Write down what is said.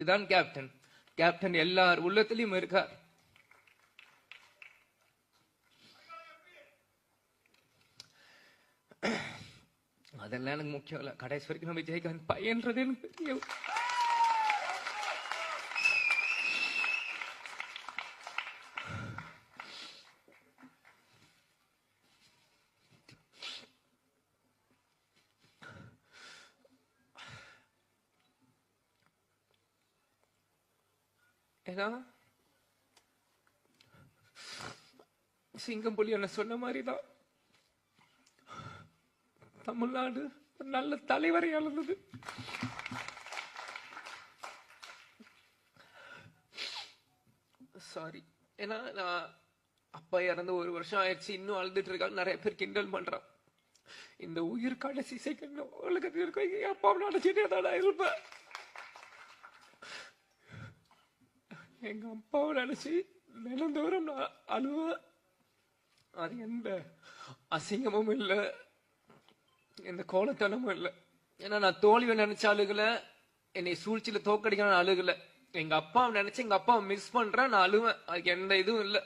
இதுதான் captain captain எல்லார் உள்ளத்திலயும் இருக்கார். அதெல்லாம் எனக்கு முக்கியம் இல்லை. கடைசி வரைக்கும் நம்ம விஜயகாந்த் பையன்றது எனக்கு பெரிய ஏன்னா சிங்கம் புலி என்ன சொன்ன மாதிரிதான். தமிழ்நாடு நல்ல தலைவரை அளந்தது சாரி ஏன்னா நான் அப்பா இறந்து ஒரு வருஷம் ஆயிடுச்சு இன்னும் அழுதுட்டு இருக்காங்க நிறைய பேர் கிண்டல் பண்றான் இந்த உயிர் கடைசி செகண்ட் உலகத்தில் இருக்க அப்பாவை நினைச்சிட்டே தான் இருப்பேன். எங்க அப்பாவை நினைச்சு தினந்தோறும் நான் அழுவேன். அது எந்த அசிங்கமும் இல்லை. எந்த கோலத்தனமும் இல்லை. ஏன்னா நான் தோல்வியை நினைச்ச அழுகல. என்னை சூழ்ச்சியில தோக்கடிக்க நான் அழுகல. எங்க அப்பாவை நினைச்சு எங்க அப்பாவை மிஸ் பண்றேன் நான் அழுவேன். அதுக்கு எந்த இதுவும் இல்லை.